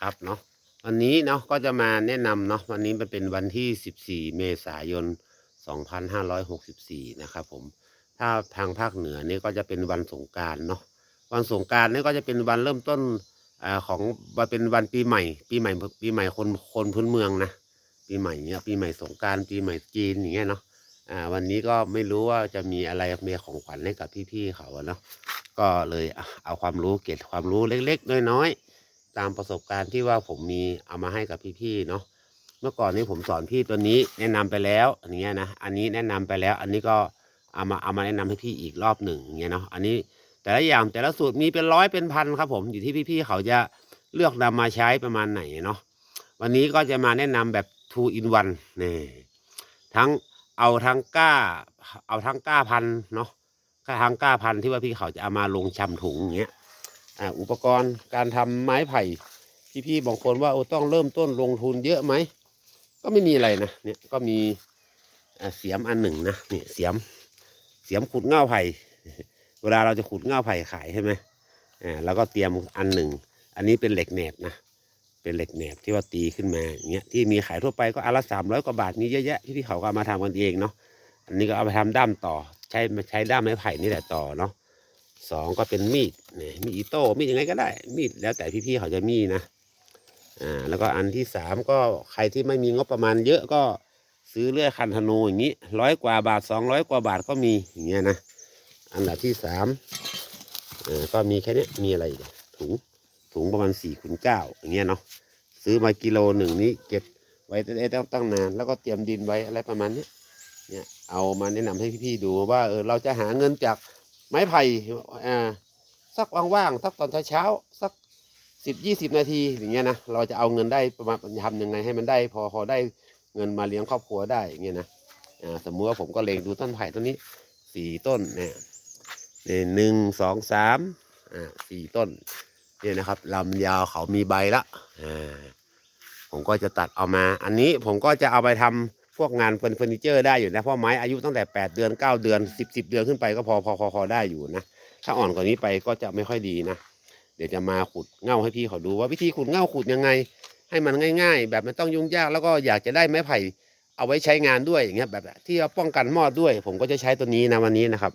ครับเนาะวันนี้เนาะก็จะมาแนะนำเนาะวันนี้มันเป็นวันที่ 14 เมษายน 2564 นะครับผมถ้าทางภาคเหนือนี่ก็จะเป็นวันสงการเนาะวันสงการนี่ก็จะเป็นวันเริ่มต้นอของเป็นวันปีใหม่ ปีใหม่ปีใหม่คนคนพื้นเมืองนะปีใหม่เนี่ยปีใหม่สงการปีใหม่จีนอย่างเงี้ยเนาะอ่าวันนี้ก็ไม่รู้ว่าจะมีอะไรมีของขวัญให้กับพี่ๆเขาเนาะก็เลยเอาความรู้เก็บความรู้เล็กๆน้อยๆ ตามประสบการณ์ที่ว่าผมมีเอามาให้กับพี่ๆเนาะเมื่อก่อนนี้ผมสอนพี่ตัวนี้แนะนำไปแล้วอย่างเงี้ยนะอันนี้แนะนำไปแล้ว อันนี้ก็เอามาเอามาแนะนำให้พี่อีกรอบหนึ่งอย่างเงี้ยเนาะอันนี้แต่ละอย่างแต่ละสูตรมีเป็นร้อยเป็นพันครับผมอยู่ที่พี่ๆเขาจะเลือกนำมาใช้ประมาณไหนเนาะวันนี้ก็จะมาแนะนำแบบ two in one นี่ทั้งเอาทั้งก้า เอาทั้งก้าพันเนาะก้าทั้งก้าพันที่ว่าพี่เขาจะเอามาลงชำถุงอย่างเงี้ย อ่าอุปกรณ์การทำไม้ไผ่พี่ๆบางคนว่าโอ้ต้องเริ่มต้นลงทุนเยอะไหมก็ไม่มีอะไรนะเนี่ยก็มีเสียมอันหนึ่งนะเนี่ยเสียมเสียมขุดเง่าไผ่เวลาเราจะขุดเง่าไผ่ขายใช่ไหมอ่าแล้วก็เตรียมอันหนึ่ง อันนี้เป็นเหล็กแหนบนะเป็นเหล็กแหนบที่ว่าตีขึ้นมาอย่างเงี้ยที่มีขายทั่วไปก็อันละสามร้อยกว่าบาทมีเยอะแยะที่พี่เขาก็มาทำกันเองเนาะอันนี้ก็เอาไปทำด้ามต่อ ใช้ใช้ด้ามไม้ไผ่นี่แหละต่อเนาะ สองก็เป็นมีดเนี่ยมีดอิโต้มีดยังไงก็ได้ มีดแล้วแต่พี่ๆเขาจะมีนะอ่าแล้วก็อันที่สามก็ใครที่ไม่มีงบประมาณเยอะก็ซื้อเลื่อยคันธนูอย่างนี้ร้อยกว่าบาทสองร้อยกว่าบาทก็มีอย่างเงี้ยนะอันดับที่สามอ่าก็มีแค่นี้มีอะไรถุงถุงประมาณสี่คูณเก้าอย่างเงี้ยเนาะซื้อมากิโลหนึ่งนี้เก็บไว้ได้ตั้งตั้งนาน แล้วก็เตรียมดินไว้อะไรประมาณนี้เนี่ยเอามาแนะนำให้พี่ๆดูว่าเออเราจะหาเงินจาก ไม้ไผ่อ่าสักว่างๆสักตอนเช้าๆสักสิบยี่สิบนาทีอย่างเงี้ยนะเราจะเอาเงินได้ประมาณทำยังไงให้มันได้ พอพอได้เงินมาเลี้ยงครอบครัวได้อย่างเงี้ยนะอ่าสมมุติว่าผมก็เลงดูต้นไผ่ต้นนี้สี่ต้นเนี่ยเนี่ยหนึ่งสองสามอ่าสี่ต้นเนี่ยนะครับลำยาวเขามีใบละอ่าผมก็จะตัดเอามา อันนี้ผมก็จะเอาไปทำ พวกงานเฟอร์นิเจอร์ได้อยู่นะเพราะไม้อายุตั้งแต่ 8 เดือน 9 เดือน 10 10 เดือนขึ้นไปก็พอพอพอพอได้อยู่นะถ้าอ่อนกว่านี้ไปก็จะไม่ค่อยดีนะเดี๋ยวจะมาขุดเง่าให้พี่เขาดูว่าวิธีขุดเง่าขุดยังไง ให้มันง่าย ๆ แบบไม่ต้องยุ่งยากแล้วก็อยากจะได้ไม้ไผ่เอาไว้ใช้งานด้วยอย่างเงี้ยแบบที่ว่าป้องกันมอดด้วย ผมก็จะใช้ตัวนี้นะวันนี้นะครับ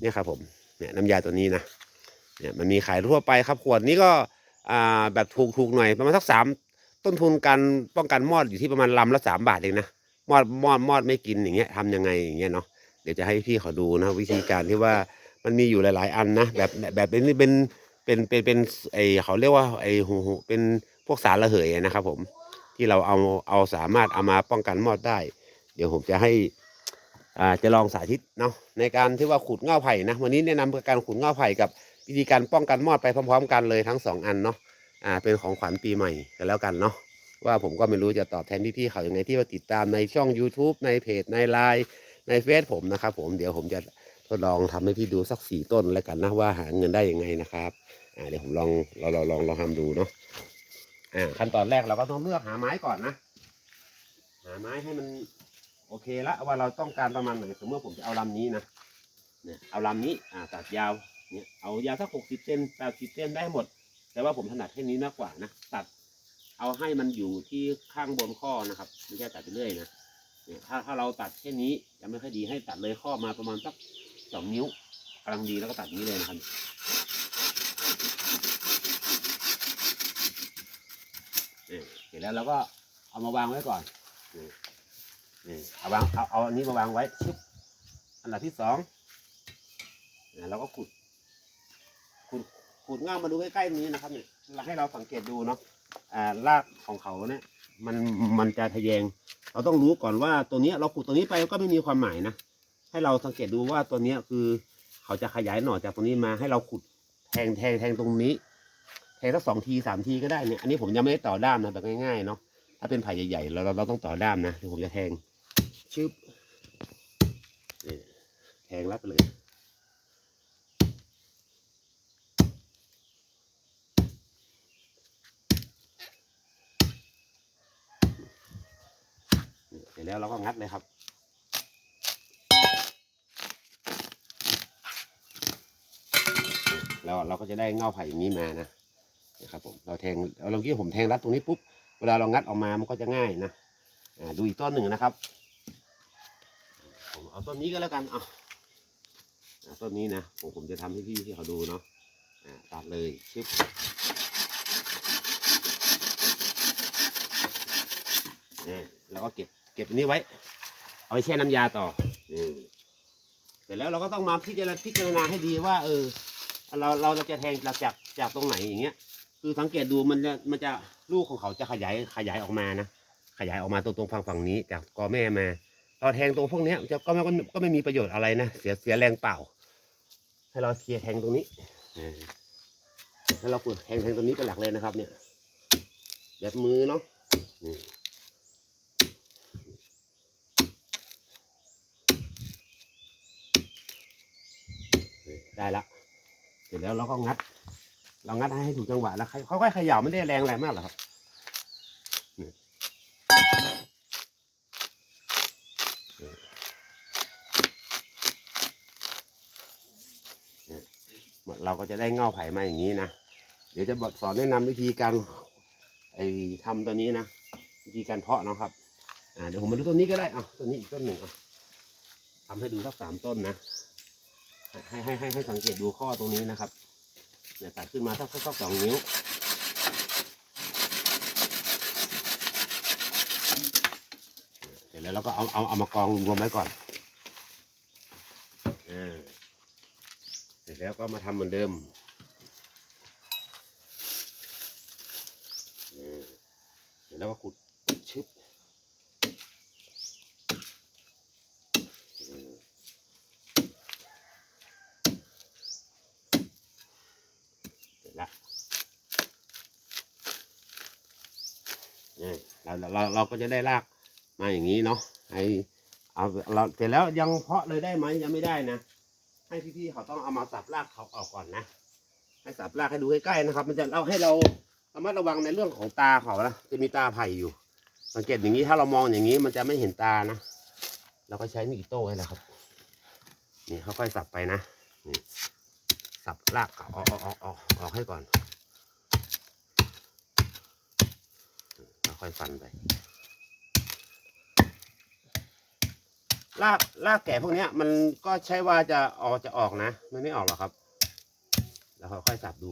เนี่ยครับผมเนี่ยน้ำยาตัวนี้นะเนี่ยมันมีขายทั่วไปครับขวดนี้ก็อ่าแบบถูกๆหน่อยประมาณสักสามต้นทุนการป้องกันมอดอยู่ที่ประมาณลำละสามบาทเองนะ มอดมอดมอดไม่กินอย่างเงี้ยทำยังไงอย่างเงี้ยเนาะเดี๋ยวจะให้พี่เขาดูนะวิธีการที่ว่ามันมีอยู่หลาย ๆ อันนะแบบแบบเป็นเป็นเป็นเป็นเป็นไอเขาเรียกว่าไอหูหูเป็นพวกสารระเหยนะครับ ผมที่เราเอาเอาสามารถเอามาป้องกันมอดได้ เดี๋ยวผมจะให้อ่าจะลองสาธิตเนาะในการที่ว่าขุดเง่าไผ่นะวันนี้แนะนำการขุดเง่าไผ่กับวิธีการป้องกันมอดไปพร้อม ๆ กันเลยทั้งสองอันเนาะอ่าเป็นของขวัญปีใหม่กันแล้วกันเนาะ ว่าผมก็ไม่รู้จะตอบแทนพี่ๆเขายังไงที่ว่าติดตามในช่อง YouTube ในเพจในไลน์ในเฟซผมนะครับ ผมเดี๋ยวผมจะทดลองทำให้พี่ดูสักสี่ต้นแล้วกันนะว่าหาเงินได้ยังไงนะครับอ่าเดี๋ยวผมลองเราเราลองลองทำดูเนาะอ่าขั้นตอนแรกเราก็ต้องเลือกหาไม้ก่อนนะ หาไม้ให้มันโอเคละว่าเราต้องการประมาณไหนสมมติว่าผมจะเอาลำนี้นะเนี่ยเอาลำนี้อ่าตัดยาวเนี่ยเอายาวสักหกสิบเซนแปดสิบเซนได้หมด แต่ว่าผมถนัดแค่นี้มากกว่านะตัด เอาให้มันอยู่ที่ข้างบนข้อนะครับไม่ใช่ตัดไปเรื่อยนะเนี่ยถ้าถ้าเราตัดแค่นี้จะไม่ค่อยดีให้ตัดเลยข้อมาประมาณสักสองนิ้วกำลังดีแล้วก็ตัดนี้เลยนะครับนี่เสร็จแล้วเราก็เอามาวางไว้ก่อนนี่นี่เอาวางเอาเอาอันนี้มาวางไว้ชึบอันดับที่สองเนี่ยเราก็ขุดขุดขุดง่ามมาดูใกล้ๆตรงนี้นะครับเนี่ยเราให้เราสังเกตดูเนาะ อ่ารากของเขาเนี่ยมันมันจะทะแยง เราต้องรู้ก่อนว่าตัวนี้เราขุดตัวนี้ไปก็ไม่มีความหมายนะให้เราสังเกตดูว่าตัวนี้คือเขาจะขยายหน่อจากตรงนี้มาให้เราขุดแทงแทงแทงตรงนี้ แทงสักสองทีสามทีก็ได้เนี่ยอันนี้ผมยังไม่ได้ต่อด้ามนะแบบง่ายๆเนาะถ้าเป็นไผ่ใหญ่ๆเราเราเราต้องต่อด้ามนะเดี๋ยวผมจะแทงชึบนี่แทงรับไปเลย เสร็จ แล้วเราก็งัดเลยครับ แล้วเราก็จะได้เงาไผ่อย่างนี้มานะนะครับผมเราแทงเราลองกี้ผมแทงรัดตรงนี้ปุ๊บเวลาเรางัดออกมามันก็จะง่ายนะดูอีกต้นหนึ่งนะครับผมเอาต้นนี้ก็แล้วกันเอาต้นนี้นะผมผมจะทำให้พี่ที่เขาดูเนาะตัดเลยชึบเนี่ยแล้วก็เก็บ เก็บอันนี้ไว้ เอาไปแช่น้ำยาต่อเสร็จแล้วเราก็ต้องมาพิจารณาพิจารณาให้ดีว่า เออ เราเราจะแทงจากจากจากตรงไหนอย่างเงี้ย คือสังเกตดูมันจะมันจะลูกของเขาจะขยายขยายออกมานะขยายออกมาตรงตรงฝั่งฝั่งนี้จากกอแม่มาเราแทงตรงพวกเนี้ยจะก็ไม่ก็ก็ไม่มีประโยชน์อะไรนะเสียเสียแรงเปล่า ให้เราเคลียร์แทงตรงนี้ให้เราฝึกแทงแทงตรงนี้เป็นหลักเลยนะครับ เนี่ยยัดมือเนาะ ได้ละเสร็จแล้วเราก็งัด เรางัดให้ถูกจังหวะแล้วค่อยๆขย่าไม่ได้แรงอะไรมากหรอกครับเราก็จะได้เง่าไผ่มาอย่างนี้นะ เดี๋ยวจะบอกสอนแนะนำวิธีการไอ้ทำตัวนี้นะ วิธีการเพาะเนาะครับ อ่าเดี๋ยวผมมาดูต้นนี้ก็ได้อะต้นนี้อีกต้นหนึ่งอะทำให้ดูสักสามต้นนะ ให้ให้ให้ให้สังเกตดูข้อตรงนี้นะครับเนี่ยตัดขึ้นมาสักสักสักสองนิ้ว เสร็จแล้วเราก็เอาเอาเอามากองรวมไว้ก่อนอ่าเสร็จแล้วก็มาทำเหมือนเดิมเสร็จแล้วก็ขุดชึบอ่าเสร็จแล้วนี่ เราเราเราก็จะได้รากมาอย่างนี้เนาะให้เอาเราเสร็จแล้วยังเพาะเลยได้ไหมยังไม่ได้นะให้พี่ๆเขาต้องเอามาสับรากเขาออกก่อนนะ ให้สับรากให้ดูใกล้ๆนะครับ มันจะเราให้เราระมัดระวังในเรื่องของตาเขานะจะมีตาไผ่อยู่ สังเกตอย่างนี้ถ้าเรามองอย่างนี้มันจะไม่เห็นตานะเราก็ใช้มีดโต้ให้แหละครับนี่ค่อยๆสับไปนะนี่สับรากเขาออกออกออกออกออกให้ก่อน ค่อยฟันไปรากรากแก่พวกนี้มันก็ใช่ว่าจะออกจะออกนะ มันไม่ออกหรอกครับ แล้วค่อยๆสับดู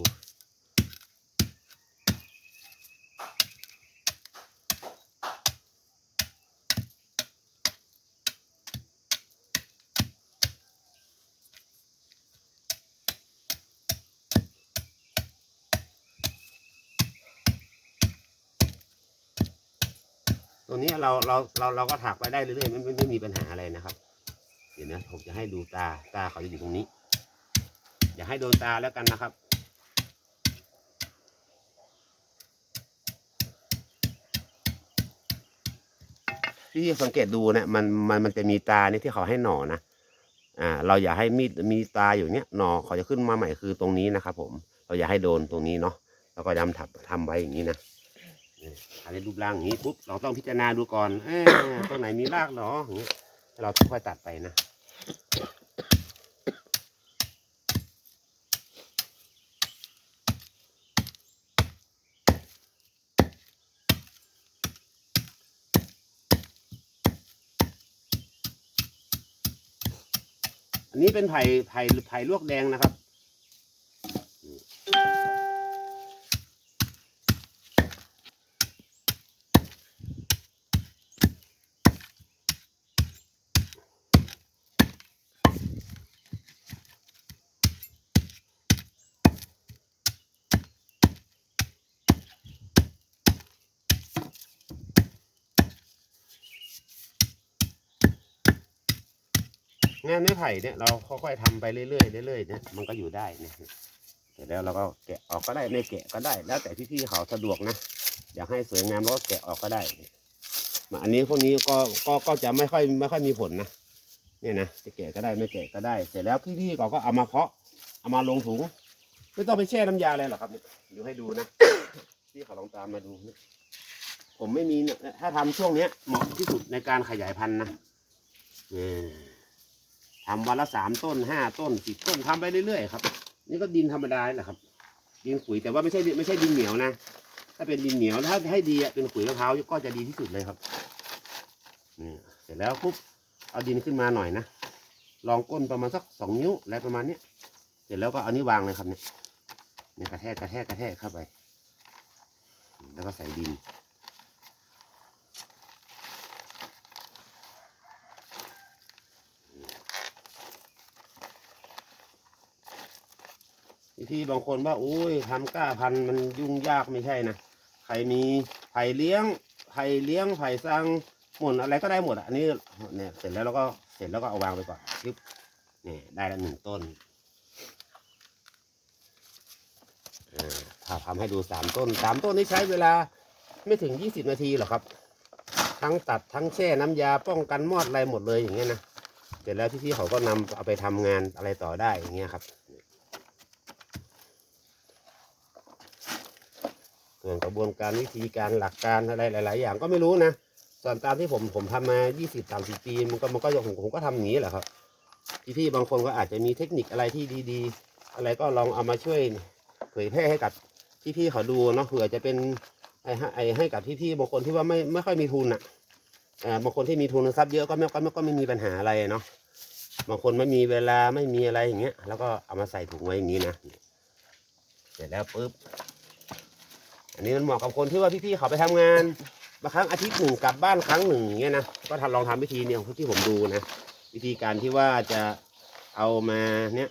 ตรงนี้เราเราเราเราก็ถักไปได้เรื่อยๆไม่ไม่ไม่มีปัญหาอะไรนะครับ เดี๋ยวนะผมจะให้ดูตาตาเขาจะอยู่ตรงนี้ อย่าให้โดนตาแล้วกันนะครับ ที่สังเกตดูเนี่ยมันมันมันจะมีตาเนี่ยที่เขาให้หน่อนะอ่า เราอย่าให้มีดมีตาอยู่เนี้ยหน่อเขาจะขึ้นมาใหม่คือตรงนี้นะครับ ผม เราอย่าให้โดนตรงนี้เนาะเราก็ยำถับทำไว้อย่างนี้นะ อะไรรูปร่างอย่างนี้ปุ๊บเราต้องพิจารณาดูก่อนเออตรงไหนมีรากเหรออย่างเงี้ยเราค่อยตัดไปนะอันนี้เป็นไผ่ไผ่ไผ่ลวกแดงนะครับ งานไม้ไผ่เนี่ยเราค่อยๆทำไปเรื่อยๆเรื่อยๆเนี่ยมันก็อยู่ได้เนี่ยเสร็จแล้วเราก็แกะออกก็ได้ไม่แกะก็ได้ แล้วแต่พี่ๆเขาสะดวกนะอยากให้สวยงามเราก็แกะออกก็ได้มาอันนี้พวกนี้ก็ก็ก็จะไม่ค่อยไม่ค่อยมีผลนะเนี่ยนะจะแกะก็ได้ไม่แกะก็ได้ เสร็จแล้วพี่ๆเขาก็เอามาเพาะเอามาลงถุงไม่ต้องไปแช่น้ำยาอะไรหรอกครับเดี๋ยวให้ดูนะพี่เขาลองตามมาดูนะผมไม่มีถ้าทำช่วงเนี้ยเหมาะที่สุดในการขยายพันธุ์นะเนี่ย ทำวันละสามต้นห้าต้นสิบต้นทำไปเรื่อยๆครับ นี่ก็ดินธรรมดาแหละครับ ดินขุยแต่ว่าไม่ใช่ไม่ใช่ดินเหนียวนะ ถ้าเป็นดินเหนียวถ้าให้ดีเป็นขุยมะพร้าวก็จะดีที่สุดเลยครับนี่เสร็จแล้วปุ๊บเอาดินขึ้นมาหน่อยนะลองก้นประมาณสักสองนิ้วอะไรประมาณเนี้ยเสร็จแล้วก็เอานี้วางเลยครับเนี่ยเนี่ยกระแทกกระแทกกระแทกเข้าไป แล้วก็ใส่ดิน ที่บางคนว่าโอ้ยทำกล้าพันมันยุ่งยากไม่ใช่นะใครมีไผ่เลี้ยงไผ่เลี้ยงไผ่สร้างหมุนอะไรก็ได้หมดอะอันนี้เนี่ยเสร็จแล้วเราก็เสร็จแล้วก็เอาวางไปก่อนปึ๊บนี่ได้แล้วหนึ่งต้นออถ้าทำให้ดูสามต้นสามต้นนี้ใช้เวลาไม่ถึงยี่สิบนาทีหรอกครับ ทั้งตัดทั้งแช่น้ำยาป้องกันมอดอะไรหมดเลยอย่างเงี้ยนะเสร็จแล้วพี่ๆเขาก็นำเอาไปทำงานอะไรต่อได้อย่างเงี้ยครับ ส่วนกระบวนการวิธีการหลักการอะไรหลาย ๆ อย่างก็ไม่รู้นะส่วนตามที่ผมผมทำมา20 30ปีมันก็มันก็ผมผมก็ทำอย่างนี้แหละครับพี่ๆบางคนก็อาจจะมีเทคนิคอะไรที่ดีๆ อะไรก็ลองเอามาช่วยเผยแพร่ให้กับพี่ๆเขาดูเนาะเผื่อจะเป็นไอ้ให้ไอ้ให้กับพี่ๆบางคนที่ว่าไม่ไม่ค่อยมีทุนอะเอ่อบางคนที่มีทุนทรัพย์เยอะก็ไม่ก็ไม่ก็ไม่มีปัญหาอะไรเนาะบางคนไม่มีเวลาไม่มีอะไรอย่างเงี้ย แล้วก็เอามาใส่ถุงไว้อย่างนี้นะเสร็จแล้วปุ๊บ อันนี้มันเหมาะกับคนที่ว่าพี่ๆเขาไปทำงานบางครั้งอาทิตย์หนึ่งกลับบ้านครั้งหนึ่งอย่างเงี้ยนะก็ทำลองทำวิธีเนี่ยที่ผมดูนะวิธีการที่ว่าจะเอามาเนี่ย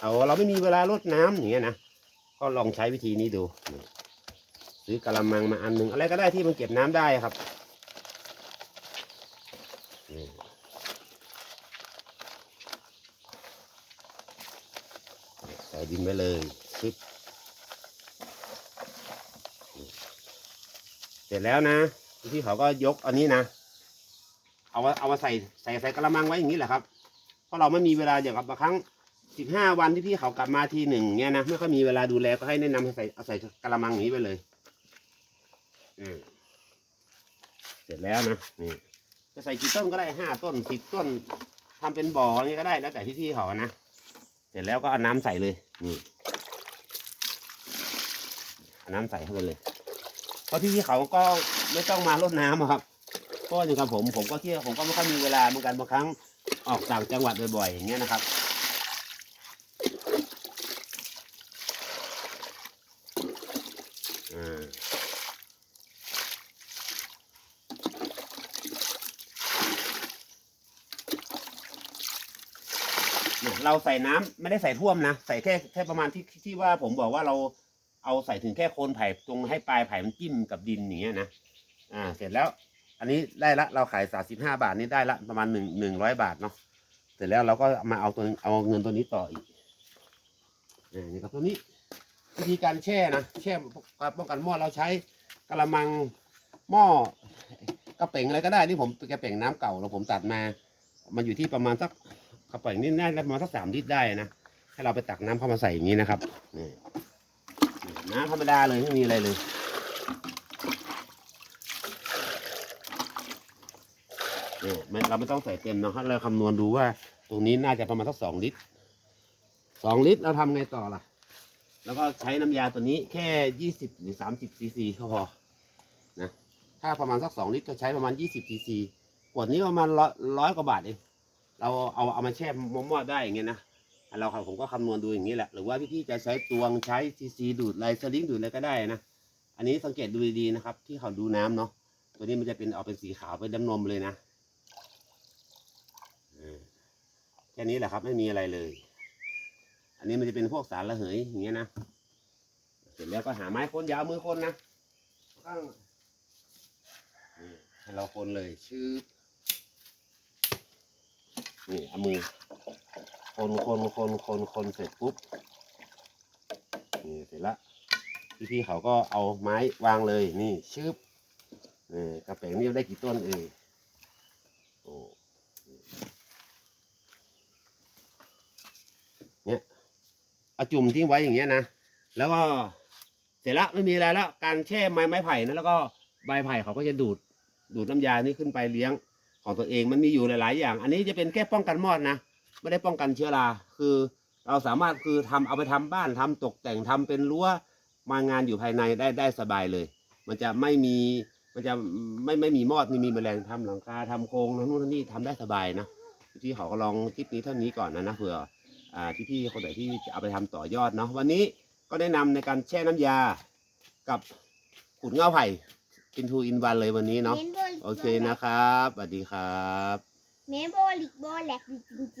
เอาเราไม่มีเวลารดน้ำอย่างเงี้ยนะก็ลองใช้วิธีนี้ดูซื้อกระมังมาอันหนึ่งอะไรก็ได้ที่มันเก็บน้ำได้ครับใส่ดินไปเลยปึ๊บ เส ร็จแล้วนะพี่เขาก็ยกอันนี้นะ เอามาเอามาใส่ใส่ใส่กระมังไว้อย่างนี้แหละครับ เพราะเราไม่มีเวลาอย่างกับบางครั้งสิบห้าวันที่พี่เขากลับมาทีหนึ่งเงี้ยนะไม่ค่อยมีเวลาดูแลก็ให้แนะนำให้ใส่เอาใส่กระมังนี้ไปเลยเสร็จแล้วนะนี่จะใส่กี่ต้นก็ได้ห้าต้นสิบต้นทำเป็นบ่ออย่างนี้ก็ได้แล้วแต่ที่พี่เขานะเสร็จแล้วก็เอาน้ำใส่เลยนี่เอาน้ำใส่เข้าไปเลย ราะที่เขาก็ไม่ต้องมารดน้ำครับเพราะอย่างกับผมผมก็เที่ยวผมก็ไม่ค่อยมีเวลาเหมือนกันบางครั้งออกต่างจังหวัดบ่อยๆอย่างเงี้ยนะครับเนี่ยเราใส่น้ำไม่ได้ใส่ท่วมนะ ใส่แค่แค่ประมาณที่ที่ว่าผมบอกว่าเรา เอาใส่ถึงแค่โคนไผ่ตรงให้ปลายไผ่มันจิ้มกับดินอย่างเงี้ยนะอ่า เสร็จแล้ว อันนี้ได้ละเราขายสาสิบห้าบาทนี่ได้ละประมาณหนึ่งหนึ่งร้อยบาทเนาะเสร็จแล้วเราก็มาเอาตัวเอาเงินตัวนี้ต่ออีกอ่านี่ครับตัวนี้วิธีการแช่นะแช่ป้องกันหม้อเราใช้กระมังหม้อกระเป๋งอะไรก็ได้ที่ผมกระเป๋งน้ำเก่าเราผมตัดมา มันอยู่ที่ประมาณสักกระเป๋งนี่น่าจะประมาณสักสามลิตรได้นะให้เราไปตักน้ำเข้ามาใส่อย่างนี้นะครับนี่ น้ำธรรมดาเลยไม่มีอะไรเลยเนี่ยเราไม่ต้องใส่เต็มเนาะเราคำนวณดูว่า ตรงนี้น่าจะประมาณสักสองลิตรสองลิตรเราทำไงต่อล่ะ แล้วก็ใช้น้ำยาตัวนี้แค่ยี่สิบหรือสามสิบซีซีก็พอนะถ้าประมาณสักสองลิตรก็ใช้ประมาณยี่สิบซีซีขวดนี้ประมาณร้อยกว่าบาทเองเราเอาเอามาแช่มอมอได้อย่างเงี้ยนะ เราผมก็คำนวณดูอย่างนี้แหละ หรือว่าพี่ๆจะใช้ตวงใช้ซีซีดูดไลสลิงดูดอะไรก็ได้นะ อันนี้สังเกตดูดีๆนะครับ ที่เขาดูน้ำเนาะ ตัวนี้มันจะเป็นออกเป็นสีขาวเป็นดำนมเลยนะแค่นี้แหละครับไม่มีอะไรเลย อันนี้มันจะเป็นพวกสารระเหยอย่างเงี้ยนะ เสร็จแล้วก็หาไม้คนยาวมือคนนะข้างนี่ให้เราคนเลยชื่อนี่เอามือ คนคนคนคนคนเสร็จปุ๊บนี่เสร็จละพี่พี่ๆเขาก็เอาไม้วางเลยนี่ชึบนี่กระเป๋งนี่ได้กี่ต้นเอ่ยโอ้เนี่ยเอาจุ่มทิ้งไว้อย่างเงี้ยนะแล้วก็เสร็จละไม่มีอะไรแล้วการแช่ไม้ไม้ไผ่นะแล้วก็ใบไผ่เขาก็จะดูดดูดน้ำยานี่ขึ้นไปเลี้ยงของตัวเองมันมีอยู่หลาย ๆ อย่าง อันนี้จะเป็นแค่ป้องกันมอดนะ ไม่ได้ป้องกันเชื้อรา คือเราสามารถคือทำเอาไปทำบ้านทำตกแต่งทำเป็นรั้วมางานอยู่ภายในได้ได้สบายเลย มันจะไม่มีมันจะไม่ไม่มีมอดไม่มีแมลงทำหลังคาทำโครงทำนู่นทำนี่ทำได้สบายนะพี่เขาก็ลองคลิปนี้เท่านี้ก่อนนะนะเผื่ออ่าที่พี่คนไหนที่จะเอาไปทำต่อยอดเนาะวันนี้ก็แนะนำในการแช่น้ำยากับขุดเง่าไผ่เป็นทูอินวันเลยวันนี้เนาะเมนโบลิกโอเคนะครับสวัสดีครับ เมนโบลิกโบแลกจริงๆ